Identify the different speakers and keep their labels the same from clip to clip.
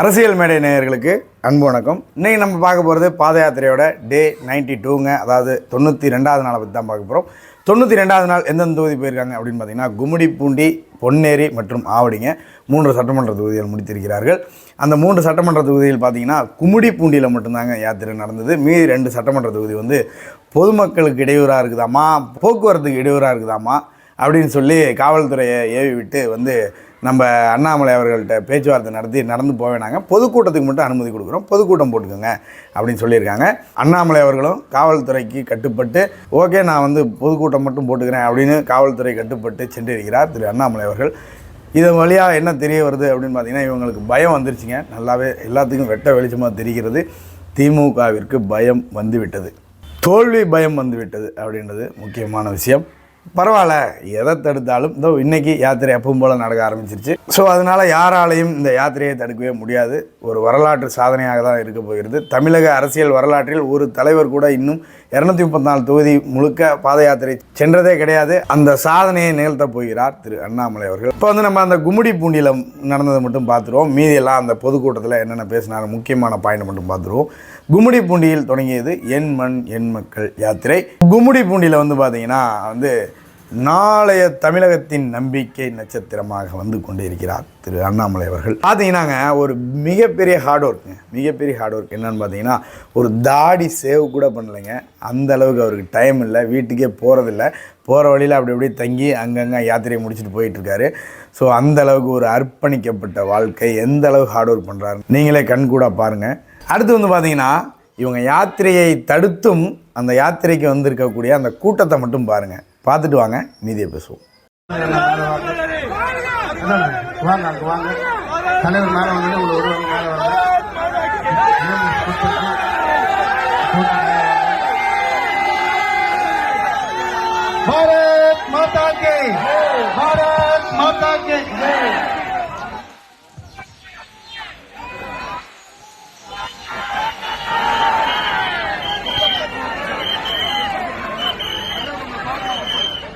Speaker 1: அரசியல் மேடை நேயர்களுக்கு அன்பு வணக்கம். இன்றைக்கி நம்ம பார்க்க போகிறது பாத யாத்திரையோட டே நைன்டி டூங்க அதாவது தொண்ணூற்றி ரெண்டாவது நாளை பற்றி தான் பார்க்க போகிறோம் தொண்ணூற்றி ரெண்டாவது நாள் எந்தெந்த தொகுதி போயிருக்காங்க அப்படின்னு பார்த்தீங்கன்னா கும்மிடிப்பூண்டி பொன்னேரி மற்றும் ஆவடிங்க மூன்று சட்டமன்ற தொகுதிகள் முடித்திருக்கிறார்கள். அந்த மூன்று சட்டமன்ற தொகுதியில் பார்த்தீங்கன்னா கும்மிடிப்பூண்டியில் மட்டும்தாங்க யாத்திரை நடந்தது. மீதி ரெண்டு சட்டமன்ற தொகுதி வந்து பொதுமக்களுக்கு இடையூறாக இருக்குதாம்மா போக்குவரத்துக்கு இடையூறாக இருக்குதாம்மா அப்படின்னு சொல்லி காவல்துறையை ஏவி விட்டு வந்து நம்ம அண்ணாமலை அவர்கள்ட்ட பேச்சுவார்த்தை நடத்தி நடந்து போவேனாங்க பொதுக்கூட்டத்துக்கு மட்டும் அனுமதி கொடுக்குறோம். பொதுக்கூட்டம் போட்டுக்கோங்க அப்படின்னு சொல்லியிருக்காங்க. அண்ணாமலை அவர்களும் காவல்துறைக்கு கட்டுப்பட்டு ஓகே நான் வந்து பொதுக்கூட்டம் மட்டும் போட்டுக்கிறேன் அப்படின்னு காவல்துறை கட்டுப்பட்டு சென்றிருக்கிறார் திரு அண்ணாமலை அவர்கள். இதன் வழியாக என்ன தெரிய வருது அப்படின்னு பார்த்தீங்கன்னா இவங்களுக்கு பயம் வந்துருச்சுங்க. நல்லாவே எல்லாத்துக்கும் வெட்ட வெளிச்சமாக தெரிகிறது. திமுகவிற்கு பயம் வந்துவிட்டது. தோல்வி பயம் வந்துவிட்டது அப்படின்றது முக்கியமான விஷயம். பரவாயில்ல எதை தடுத்தாலும் இதோ இன்றைக்கி யாத்திரை எப்பவும் போல் நடக்க ஆரம்பிச்சிருச்சு. ஸோ அதனால் யாராலையும் இந்த யாத்திரையை தடுக்கவே முடியாது. ஒரு வரலாற்று சாதனையாக தான் இருக்க போகிறது. தமிழக அரசியல் வரலாற்றில் ஒரு தலைவர் கூட இன்னும் இரநூத்தி முப்பத்தி நாலு தொகுதி முழுக்க பாத யாத்திரை சென்றதே கிடையாது. அந்த சாதனையை நிகழ்த்த போகிறார் திரு அண்ணாமலை அவர்கள். இப்போ வந்து நம்ம அந்த கும்மிடி பூண்டியில் நடந்ததை மட்டும் பார்த்துருவோம். மீதியெல்லாம் அந்த பொதுக்கூட்டத்தில் என்னென்ன பேசினாலும் முக்கியமான பாயிண்ட் மட்டும் பார்த்துருவோம். கும்முடி பூண்டியில் தொடங்கியது என் மண் என் மக்கள் யாத்திரை. கும்முடி பூண்டியில் வந்து பார்த்தீங்கன்னா வந்து நாளைய தமிழகத்தின் நம்பிக்கை நட்சத்திரமாக வந்து கொண்டு இருக்கிறார் திரு அண்ணாமலை அவர்கள். பார்த்தீங்கன்னாங்க ஒரு மிகப்பெரிய ஹார்ட் ஒர்க்குங்க மிகப்பெரிய ஹார்ட் ஒர்க் என்னன்னு பார்த்தீங்கன்னா ஒரு தாடி சேவ் கூட பண்ணலைங்க. அந்த அளவுக்கு அவருக்கு டைம் இல்லை வீட்டுக்கே போகிறதில்ல போகிற வழியில் அப்படி அப்படியே தங்கி அங்கங்கே யாத்திரையை முடிச்சுட்டு போயிட்டுருக்காரு. ஸோ அந்த அளவுக்கு ஒரு அர்ப்பணிக்கப்பட்ட வாழ்க்கை எந்த அளவுக்கு ஹார்ட் ஒர்க் பண்ணுறாரு நீங்களே கண்கூட பாருங்கள் அடுத்து வந்து பார்த்தீங்கன்னா இவங்க யாத்திரையை தடுத்தும் அந்த யாத்திரைக்கு வந்திருக்கக்கூடிய அந்த கூட்டத்தை மட்டும் பாருங்கள் பார்த்துட்டு வாங்க மீதியை பேசுவோம்
Speaker 2: வாங்க வாங்க தலைவர் வந்து உங்களை மாதா கே பாரத் கே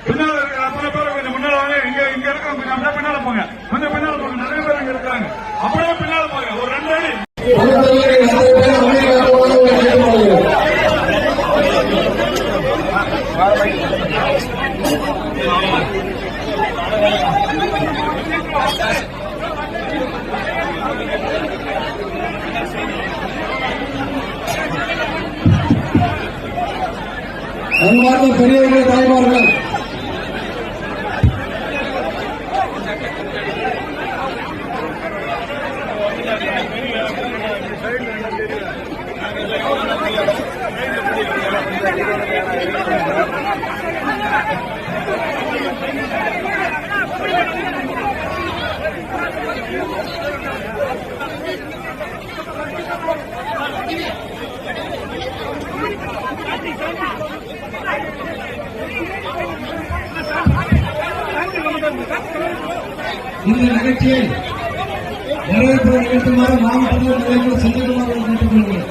Speaker 3: பின்னால இருக்கிற அத்தனை பேரும் கொஞ்சம் முன்னால வாங்க இங்க இங்க இருக்க கொஞ்சம் அப்படியே பின்னால போங்க கொஞ்சம் பின்னால போங்க நிறைய பேர் இங்க இருக்காங்க அப்படியே பின்னால போங்க ஒரு ரெண்டு அடி
Speaker 2: அன்பார்ந்த பெரியவர்கள் தாய்மார்கள் இந்த நிகழ்ச்சியை வரவேற்பு நிகழ்த்துமாறு மாவட்ட நிலையங்கள் செல்லுமாறு கேட்டுக்கொள்கிறேன்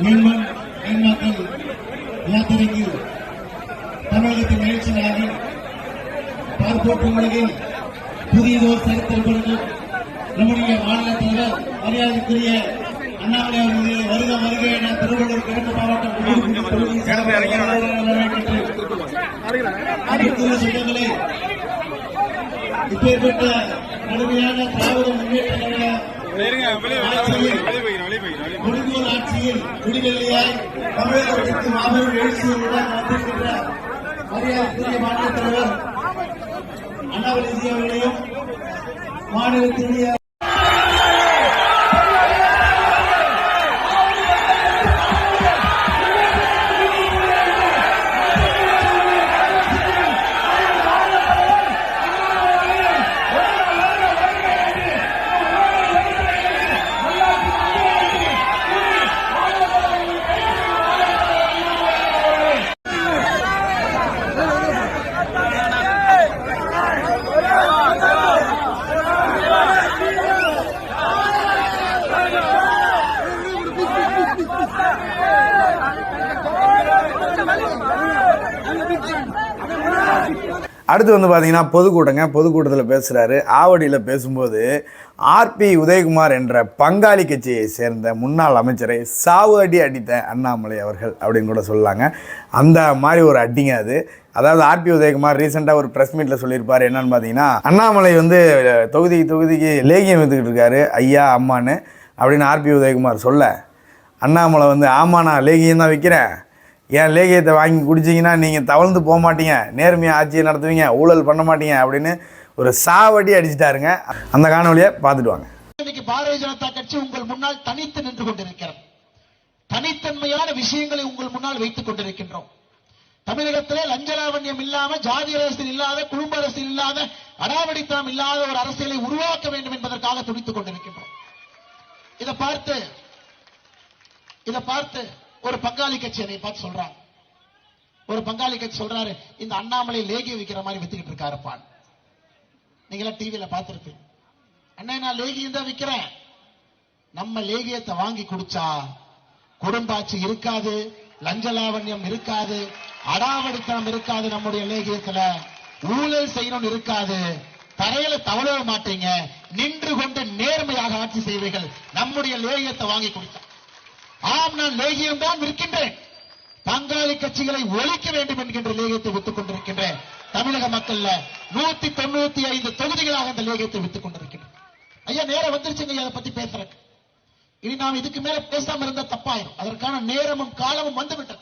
Speaker 2: மீன்மன் மீன்மாக்கள் யாத்திரைக்கு தமிழகத்தின் நிகழ்ச்சிகளாக பார்ப்போற்றும் உலகில் புதியதோர் சரித்திரம் நம்முடைய மாநில தலைவர் மரியாதைக்குரிய அண்ணாமலை அவர்களுடைய வருக வருக என திருவள்ளூர் கிழக்கு மாவட்டம் தொகுதி சொந்தங்களே இப்பேற்பட்ட கடுமையான திராவிட முன்னேற்ற கழக ஆட்சியில் முடிந்தோர் தமிழகத்திற்கு மாபெரும் எழுச்சியுடன் வந்திருக்கின்ற மரியாதைக்குரிய மாநில தலைவர் அண்ணாமலை அவர்களையும் மாநிலத்தினுடைய
Speaker 1: அடுத்து வந்து பார்த்தீங்கன்னா பொதுக்கூட்டங்க. பொதுக்கூட்டத்தில் பேசுகிறாரு ஆவடியில் பேசும்போது ஆர்பி உதயகுமார் என்ற பங்காளி கட்சியை சேர்ந்த முன்னாள் அமைச்சரை சாவு அடி அடித்த அண்ணாமலை அவர்கள் அப்படின்னு கூட சொல்லாங்க. அந்த மாதிரி ஒரு அடிங்க அது. அதாவது ஆர்பி உதயகுமார் ரீசெண்டாக ஒரு ப்ரெஸ் மீட்டில் சொல்லியிருப்பார். என்னன்னு பார்த்தீங்கன்னா அண்ணாமலை வந்து தொகுதிக்கு தொகுதிக்கு லேகியம் வித்துக்கிட்டு இருக்காரு. ஐயா அம்மான்னு அப்படின்னு ஆர்பி உதயகுமார் சொல்ல அண்ணாமலை வந்து ஆமாண்ணா லேகியம் தான் விற்கிறேன் என் லேகியத்தை வாங்கி குடிச்சிங்கன்னா நீங்கள் தவழ்ந்து போக மாட்டீங்க நேர்மையாக ஆட்சியை நடத்துவீங்க ஊழல் பண்ண மாட்டீங்க அப்படின்னு ஒரு சாவடி அடிச்சிட்டாருங்க. அந்த காணொலியை பார்த்துட்டு வாங்க.
Speaker 4: இன்னைக்கு பாரதிய ஜனதா கட்சி உங்கள் முன்னால் தனித்து நின்று கொண்டிருக்கிறது. தனித்தன்மையான விஷயங்களை உங்கள் முன்னால் வைத்துக் கொண்டிருக்கின்றோம். தமிழகத்திலே லஞ்சலாவண்யம் இல்லாம ஜாதி அரசியல் இல்லாத குடும்ப அரசியல் இல்லாத அடாவடித்தனம் இல்லாத ஒரு அரசியலை உருவாக்க வேண்டும் என்பதற்காக துடித்துக் கொண்டிருக்கின்றோம். இதை பார்த்து இதை பார்த்து ஒரு பங்காளி கட்சி என்னை பார்த்து சொல்றாங்க. ஒரு பங்காளி கட்சி சொல்றாரு இந்த அண்ணாமலை லேகிய விக்கிற மாதிரி வித்துக்கிட்டு இருக்காருப்பான் நீங்களா டிவியில பாத்துருப்பீங்க அண்ணே நான் லேகியம் தான் விற்கிறேன் நம்ம லேகியத்தை வாங்கி குடிச்சா குடும்பாட்சி இருக்காது லஞ்சலாவண்யம் இருக்காது அடாவடித்தனம் இருக்காது நம்முடைய லேகியத்துல ஊழல் செய்யணும் இருக்காது. தரையில தவழ மாட்டீங்க. நின்று கொண்டு நேர்மையாக ஆட்சி செய்வீர்கள். நம்முடைய லேகியத்தை வாங்கி குடிச்சா ஆம் நான் லேகியம் தான் இருக்கின்றேன் பங்காளி கட்சிகளை ஒழிக்க வேண்டும் என்கின்ற லேகியத்தை வித்துக் கொண்டிருக்கின்றேன். தமிழக மக்கள்ல நூத்தி தொண்ணூத்தி ஐந்து தொகுதிகளாக அந்த லேகியத்தை வித்துக் கொண்டிருக்கின்றேன். ஐயா நேரம் வந்துருச்சுங்க அதை பத்தி பேசுறேன் இனி நாம் இதுக்கு மேல பேசாம இருந்தா தப்பாயிரும். அதற்கான நேரமும் காலமும் வந்துவிட்டது.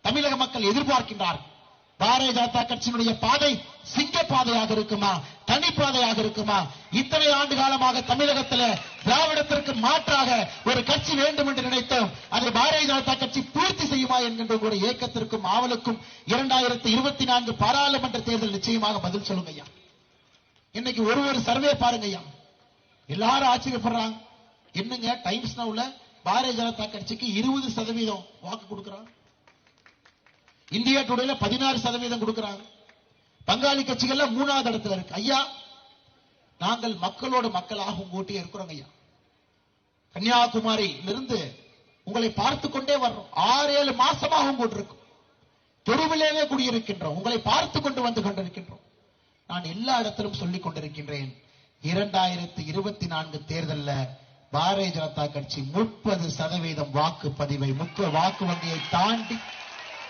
Speaker 4: தமிழக மக்கள் எதிர்பார்க்கின்றார்கள். பாரதிய ஜனதா கட்சியினுடைய பாதை சிங்க பாதையாக இருக்குமா? தனிப்பாதையாக இருக்குமா? இத்தனை ஆண்டு காலமாக தமிழகத்தில் திராவிடத்திற்கு மாற்றாக ஒரு கட்சி வேண்டும் என்று நினைத்தோம். அதை பாரதிய ஜனதா கட்சி பூர்த்தி செய்யுமா என்கின்ற ஒரு இயக்கத்திற்கும் ஆவலுக்கும் இரண்டாயிரத்தி இருபத்தி நான்கு பாராளுமன்ற தேர்தல் நிச்சயமாக பதில் சொல்லுங்க ஐயா. இன்னைக்கு ஒரு ஒரு சர்வே பாருங்க ஐயா. எல்லாரும் ஆச்சரியப்படுறாங்க. என்னங்க டைம்ஸ் நவுல பாரதிய ஜனதா கட்சிக்கு இருபது சதவீதம் வாக்கு கொடுக்கிறாங்க. இந்தியா டுடேல பதினாறு சதவீதம் கொடுக்கிறாங்க. பங்காளி கட்சிகள்ல மூணாவது இடத்துல இருக்கு. ஐயா நாங்கள் மக்களோட மக்களாக உங்கூட்டி இருக்கிறோங்க ஐயா. கன்னியாகுமரியிலிருந்து உங்களை பார்த்து கொண்டே வர்றோம். ஆறு ஏழு மாசமாக உங்கூட்டு இருக்கும் தெருவிலேயே குடியிருக்கின்றோம். உங்களை பார்த்து கொண்டு வந்து கொண்டிருக்கின்றோம். நான் எல்லா இடத்திலும் சொல்லிக் கொண்டிருக்கின்றேன். இரண்டாயிரத்தி இருபத்தி நான்கு தேர்தல்ல பாரதிய ஜனதா கட்சி முப்பது சதவீதம் வாக்குப்பதிவை முக்கிய வாக்கு வங்கியை தாண்டி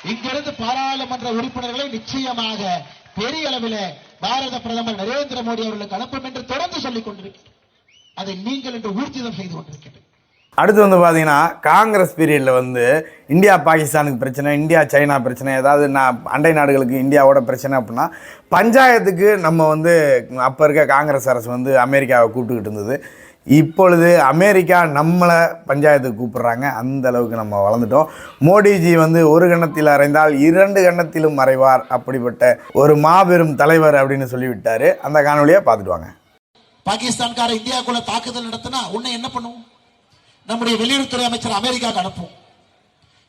Speaker 4: இங்கிருந்து பாராளுமன்ற உறுப்பினர்களை நிச்சயமாக பெரிய அளவில் பாரத பிரதமர் நரேந்திர மோடி அவர்களுக்கு அனுப்பும் என்று தொடர்ந்து சொல்லிக் கொண்டிருக்கிறேன் அதை நீங்கள் என்று ஊர்ஜிதம் செய்து கொண்டிருக்கிறேன்
Speaker 1: அடுத்து வந்து பார்த்தீங்கன்னா காங்கிரஸ் பீரியடில் வந்து இந்தியா பாகிஸ்தானுக்கு பிரச்சனை இந்தியா சைனா பிரச்சனை ஏதாவது நான் அண்டை நாடுகளுக்கு இந்தியாவோட பிரச்சனை அப்படின்னா பஞ்சாயத்துக்கு நம்ம வந்து அப்போ இருக்க காங்கிரஸ் அரசு வந்து அமெரிக்காவை கூப்பிட்டுக்கிட்டு இருந்தது. இப்பொழுது அமெரிக்கா நம்மளை பஞ்சாயத்துக்கு கூப்பிட்றாங்க. அந்த அளவுக்கு நம்ம வளர்ந்துட்டோம். மோடிஜி வந்து ஒரு கணத்தில் அறைந்தால் இரண்டு கணத்திலும் மறைவார் அப்படிப்பட்ட ஒரு மாபெரும் தலைவர் அப்படின்னு சொல்லிவிட்டாரு. அந்த காணொலியை பார்த்துட்டு வாங்க.
Speaker 4: பாகிஸ்தான்கார இந்தியாவுக்குள்ள தாக்குதல் நடத்தினா உன்னை என்ன பண்ணுவோம்? நம்முடைய வெளியுறவுத்துறை அமைச்சர் அமெரிக்காவுக்கு அனுப்புவோம்.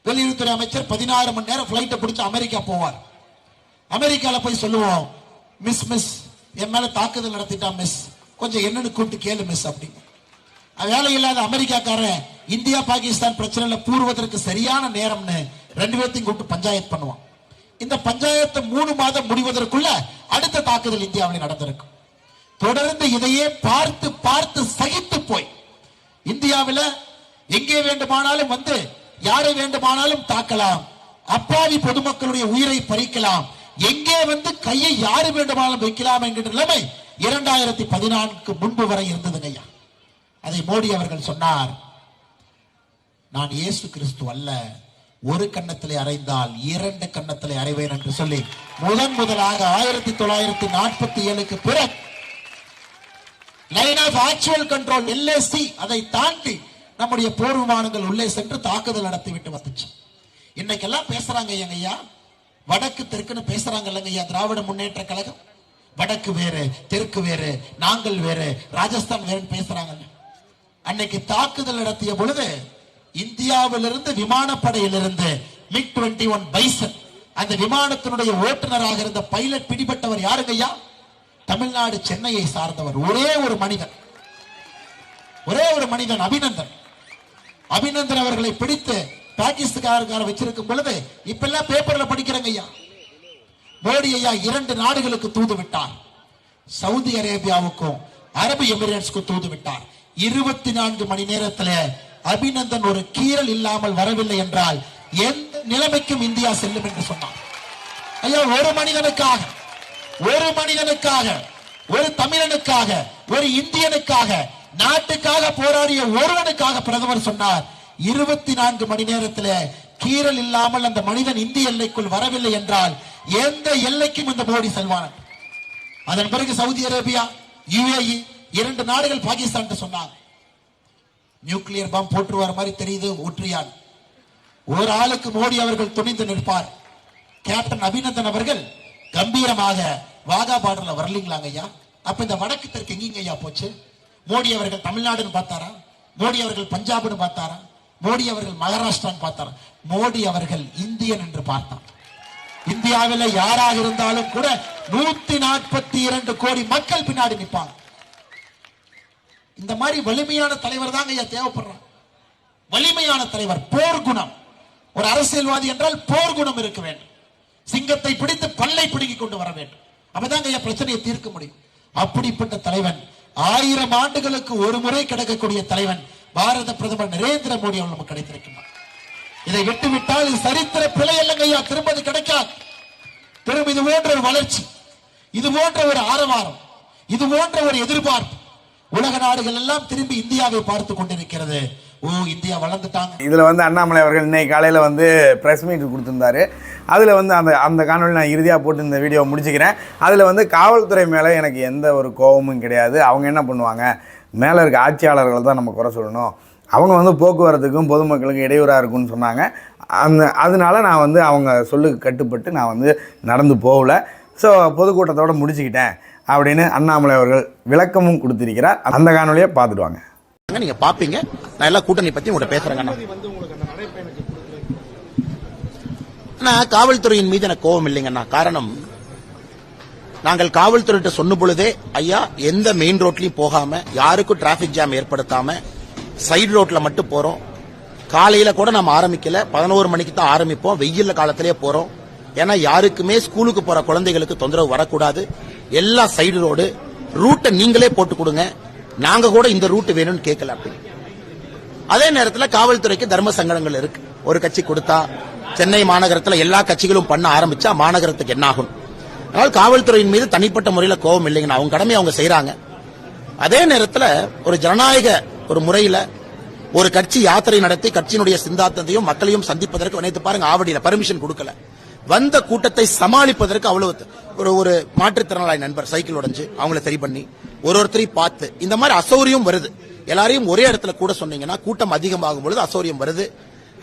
Speaker 4: வெளியுறவுத்துறை அமைச்சர் பதினாறு மணி நேரம் ஃப்ளைட்டை பிடிச்சி அமெரிக்கா போவார். அமெரிக்காவில் போய் சொல்லுவோம் மிஸ் மிஸ் என் மேல தாக்குதல் நடத்திட்டா மிஸ் கொஞ்சம் என்னன்னு கூப்பிட்டு கேளு மிஸ் அப்படின்னு. வேலை இல்லாத அமெரிக்காக்காரன் இந்தியா பாகிஸ்தான் பிரச்சனையில பூர்வதற்கு சரியான நேரம்னு ரெண்டு பேர்த்தையும் கூப்பிட்டு பஞ்சாயத்து பண்ணுவான். இந்த பஞ்சாயத்து மூணு மாதம் முடிவதற்குள்ள அடுத்த தாக்குதல் இந்தியாவில் நடந்திருக்கும். தொடர்ந்து இதையே பார்த்து பார்த்து சகித்து போய் இந்தியாவில எங்கே வேண்டுமானாலும் வந்து யாரை வேண்டுமானாலும் தாக்கலாம். அப்பாவி பொதுமக்களுடைய உயிரை பறிக்கலாம். எங்கே வந்து கையை யாரு வேண்டுமானாலும் வைக்கலாம் என்கிற நிலைமை இரண்டாயிரத்தி பதினான்கு முன்பு வரை இருந்ததுங்க ஐயா. அதை மோடி அவர்கள் சொன்னார். நான் இயேசு கிறிஸ்து அல்ல. ஒரு கன்னத்திலே அறைந்தால் இரண்டு கன்னத்திலே அறைவேன் என்று சொல்லி முதன் முதலாக ஆயிரத்தி தொள்ளாயிரத்தி நாற்பத்தி ஏழுக்கு பிறகு line of actual control LAC அதை தாண்டி நம்முடைய போர் விமானங்கள் உள்ளே சென்று தாக்குதல் நடத்திவிட்டு வந்துச்சு. இன்னைக்கெல்லாம் பேசுறாங்க ஐயா? வடக்கு தெற்குன்னு பேசுறாங்க இல்லைங்கய்யா திராவிட முன்னேற்ற கழகம்? வடக்கு வேறு தெற்கு வேறு நாங்கள் வேறு ராஜஸ்தான் வேறுன்னு பேசுறாங்கல்ல. அன்னைக்கு தாக்குதல் நடத்திய பொழுது இந்தியாவிலிருந்து விமானப்படையிலிருந்து மிக் டுவெண்டி ஒன் பைசன் அந்த விமானத்தினுடைய ஓட்டுநராக இருந்த பைலட் பிடிபட்டவர் யாருங்க ஐயா? தமிழ்நாடு சென்னையை சார்ந்தவர். ஒரே ஒரு மனிதன். ஒரே ஒரு மனிதன் அபிநந்தன். அபிநந்தன் அவர்களை பிடித்து பாகிஸ்தான்கார வச்சிருக்கும் பொழுது இப்ப எல்லாம் பேப்பர்ல படிக்கிறங்க ஐயா.
Speaker 5: மோடி ஐயா இரண்டு நாடுகளுக்கு தூது விட்டார். சவுதி அரேபியாவுக்கும் அரபு எமிரேட்ஸ்க்கும் தூது விட்டார். இருபத்தி நான்கு மணி நேரத்துல அபிநந்தன் ஒரு கீறல் இல்லாமல் வரவில்லை என்றால் எந்த நிலைமைக்கும் இந்தியா செல்லும் என்று சொன்னார் ஐயா ஒரு மனிதனுக்காக ஒரு மனிதனுக்காக ஒரு தமிழனுக்காக ஒரு இந்தியனுக்காக நாட்டுக்காக போராடிய ஒருவனுக்காக பிரதமர் சொன்னார். இருபத்தி நான்கு மணி நேரத்துல கீறல் இல்லாமல் அந்த மனிதன் இந்திய எல்லைக்குள் வரவில்லை என்றால் எந்த எல்லைக்கும் இந்த மோடி செல்வான் அதன் பிறகு சவுதி அரேபியா யுஏஇ இரண்டு நாடுகள் பாகிஸ்தான் சொன்னாங்க. நியூக்ளியர் பாம் போட்டுருவார் மாதிரி தெரியுது ஒற்றியான் ஒரு ஆளுக்கு மோடி அவர்கள் துணிந்து நிற்பார். கேப்டன் அபிநந்தன் அவர்கள் கம்பீரமாக வாகா பார்டர்ல வரலீங்களாங்க ஐயா? அப்ப இந்த வடக்கு தெற்கு எங்கீங்க ஐயா போச்சு? மோடி அவர்கள் தமிழ்நாடுன்னு பார்த்தாரா? மோடி அவர்கள் பஞ்சாப்னு பார்த்தாரா? மோடி அவர்கள் மகாராஷ்டிரான்னு பார்த்தாரா? மோடி அவர்கள் இந்தியன் என்று பார்த்தார் இந்தியாவில் யாராக இருந்தாலும் கூட நூத்தி நாற்பத்தி இரண்டு கோடி மக்கள் பின்னாடி நிற்பாங்க. இந்த மாதிரி வலிமையான தலைவர் தாங்க ஐயா தேவைப்படுறான். வலிமையான தலைவர் போர் குணம். ஒரு அரசியல்வாதி என்றால் போர் குணம் இருக்க வேண்டும். சிங்கத்தை பிடித்து பல்லை பிடுங்கி கொண்டு வர வேண்டும். அப்பதாங்க ஐயா பிரச்சனையை தீர்க்க முடியும். அப்படிப்பட்ட தலைவன் ஆயிரம் ஆண்டுகளுக்கு ஒரு முறை கிடைக்கக்கூடிய தலைவன் பாரத பிரதமர் நரேந்திர மோடி அவர்கள் நமக்கு கிடைத்திருக்கிறார் இதை விட்டுவிட்டால் இது சரித்திர பிழை இல்லைங்க ஐயா. திரும்ப அது கிடைக்காது. திரும்ப இது போன்ற ஒரு வளர்ச்சி இது போன்ற ஒரு ஆரவாரம் இது போன்ற ஒரு எதிர்பார்ப்பு உலக நாடுகள் எல்லாம் திரும்பி இந்தியாவை பார்த்து கொண்டிருக்கிறது. ஓ இந்தியா வளர்ந்துட்டாங்க.
Speaker 1: இதில் வந்து அண்ணாமலை அவர்கள் இன்னைக்கு காலையில் வந்து ப்ரெஸ் மீட் கொடுத்துருந்தாரு. அதில் வந்து அந்த அந்த காணொலி நான் இறுதியாக போட்டு இந்த வீடியோவை முடிச்சுக்கிறேன். அதில் வந்து காவல்துறை மேலே எனக்கு எந்த ஒரு கோபமும் கிடையாது. அவங்க என்ன பண்ணுவாங்க? மேலே இருக்க ஆட்சியாளர்கள் தான் நம்ம குறை சொல்லணும். அவங்க வந்து போக்குவரத்துக்கும் பொதுமக்களுக்கும் இடையூறாக இருக்கும்னு சொன்னாங்க. அந்த அதனால நான் வந்து அவங்க சொல்லுக்கு கட்டுப்பட்டு நான் வந்து நடந்து போகல. ஸோ பொதுக்கூட்டத்தோடு முடிச்சுக்கிட்டேன். அப்படின்னு அண்ணாமலை அவர்கள் விளக்கமும் கொடுத்திருக்கிறார். அந்த காணொலியை பார்த்துடுவாங்க.
Speaker 4: நீங்க பாப்பீங்க? நான் எல்லா கூட்டணி பத்தி உங்கள்கிட்ட பேசுறேங்க அண்ணா. காவல்துறையின் மீது எனக்கு கோபம் இல்லைங்கண்ணா காரணம் நாங்கள் காவல்துறையிட்ட சொன்ன பொழுதே ஐயா எந்த மெயின் ரோட்லயும் போகாம யாருக்கும் டிராபிக் ஜாம் ஏற்படுத்தாம சைடு ரோட்ல மட்டும் போறோம். காலையில கூட நம்ம ஆரம்பிக்கல. பதினோரு மணிக்கு தான் ஆரம்பிப்போம். வெயில் காலத்திலேயே போறோம். ஏன்னா யாருக்குமே ஸ்கூலுக்கு போற குழந்தைகளுக்கு தொந்தரவு வரக்கூடாது. எல்லா சைடு ரோடு ரூட்டை நீங்களே போட்டு கொடுங்க. நாங்க கூட இந்த ரூட் வேணும்னு கேட்கல அப்படி. அதே நேரத்தில் காவல்துறைக்கு தர்ம சங்கடங்கள் இருக்கு. ஒரு கட்சி கொடுத்தா சென்னை மாநகரத்தில் எல்லா கட்சிகளும் பண்ண ஆரம்பிச்சா மாநகரத்துக்கு என்ன ஆகும்? காவல்துறையின் மீது தனிப்பட்ட முறையில் கோபம் இல்லைங்கண்ணா அவங்க கடமை அவங்க செய்யறாங்க அதே நேரத்தில் ஒரு ஜனநாயக ஒரு முறையில ஒரு கட்சி யாத்திரை நடத்தி கட்சியினுடைய சிந்தாந்தத்தையும் மக்களையும் சந்திப்பதற்கு நினைத்து பாருங்க ஆவடியில பர்மிஷன் கொடுக்கல. வந்த கூட்டத்தை சமாளிப்பதற்கு அவ்வளவு ஒரு ஒரு மாற்றுத்திறனாளி நண்பர் சைக்கிள் உடைஞ்சு அவங்கள சரி பண்ணி ஒரு ஒருத்தரையும் பார்த்து இந்த மாதிரி அசௌரியம் வருது. எல்லாரையும் ஒரே இடத்துல கூட சொன்னீங்கன்னா கூட்டம் அதிகமாகும் பொழுது அசௌரியம் வருது.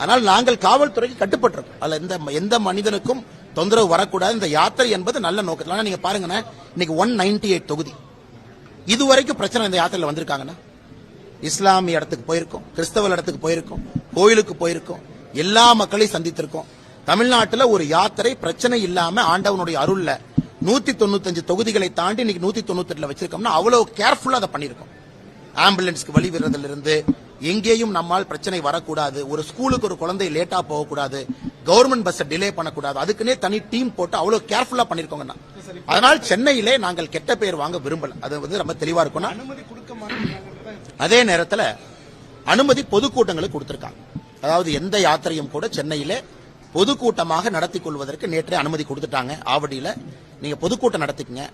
Speaker 4: ஆனால் நாங்கள் காவல்துறைக்கு கட்டுப்பட்டிருக்கோம். அதில் எந்த எந்த மனிதனுக்கும் தொந்தரவு வரக்கூடாது. இந்த யாத்திரை என்பது நல்ல நோக்கத்தில். ஆனால் நீங்க பாருங்கண்ணா இன்னைக்கு ஒன் நைன்டி எயிட் தொகுதி. இதுவரைக்கும் பிரச்சனை இந்த யாத்திரையில் வந்திருக்காங்கண்ணா. இஸ்லாமிய இடத்துக்கு போயிருக்கோம் கிறிஸ்தவ இடத்துக்கு போயிருக்கோம் கோயிலுக்கு போயிருக்கோம் எல்லா மக்களையும் சந்தித்திருக்கோம். தமிழ்நாட்டுல ஒரு யாத்திரை பிரச்சனை இல்லாம ஆண்டவனுடைய அருள்ல நூத்தி தொண்ணூத்தஞ்சு தொகுதிகளை தாண்டி இன்னைக்கு நூத்தி தொண்ணூத்தி எட்டுல வச்சிருக்கோம்னா அவ்வளவு கேர்ஃபுல்லா அதை பண்ணிருக்கோம் ஆம்புலன்ஸ்க்கு வழி விடுறதுல இருந்து எங்கேயும் நம்மால் பிரச்சனை வரக்கூடாது. ஒரு ஸ்கூலுக்கு ஒரு குழந்தை லேட்டா போகக்கூடாது. கவர்மெண்ட் பஸ் டிலே பண்ணக்கூடாது. அதுக்குன்னே தனி டீம் போட்டு அவ்வளவு கேர்ஃபுல்லா பண்ணிருக்கோங்க அதனால் சென்னையிலே நாங்கள் கெட்ட பெயர் வாங்க விரும்பல. அது வந்து ரொம்ப தெளிவா இருக்கும்னா அதே நேரத்தில் அனுமதி பொதுக்கூட்டங்களுக்கு கொடுத்திருக்காங்க. அதாவது எந்த யாத்திரையும் கூட சென்னையிலே பொதுக்கூட்டமாக நடத்தி கொள்வதற்கு நேற்றே அனுமதி கொடுத்துட்டாங்க. ஆவடியில் நீங்கள் பொதுக்கூட்டம் நடத்திக்கங்க.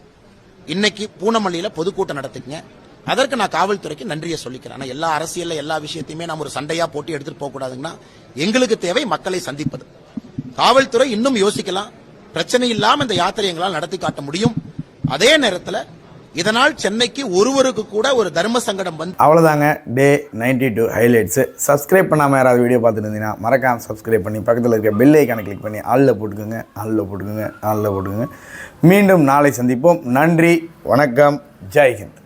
Speaker 4: இன்னைக்கு பூனமல்லியில் பொதுக்கூட்டம் நடத்திக்கங்க. அதற்கு நான் காவல்துறைக்கு நன்றியை சொல்லிக்கிறேன். ஆனால் எல்லா அரசியலில் எல்லா விஷயத்தையுமே நாம் ஒரு சண்டையா போட்டி எடுத்துட்டு போக எங்களுக்கு தேவை மக்களை சந்திப்பது. காவல்துறை இன்னும் யோசிக்கலாம். பிரச்சனை இல்லாமல் இந்த யாத்திரை எங்களால் நடத்தி காட்ட முடியும். அதே நேரத்தில் இதனால் சென்னைக்கு ஒருவருக்கு கூட ஒரு தர்ம சங்கடம் வந்து
Speaker 1: அவ்வளோதாங்க day ninety two highlights subscribe பண்ணாமல் யாராவது வீடியோ பார்த்துட்டு இருந்தீங்கன்னா மறக்காம சப்ஸ்கிரைப் பண்ணி பக்கத்தில் இருக்க பெல் ஐக்கானை கிளிக் பண்ணி ஆளில் போட்டுக்கோங்க ஆளில் போட்டுக்கோங்க ஆளில் போட்டுக்கோங்க. மீண்டும் நாளை சந்திப்போம். நன்றி வணக்கம் ஜெய்ஹிந்த்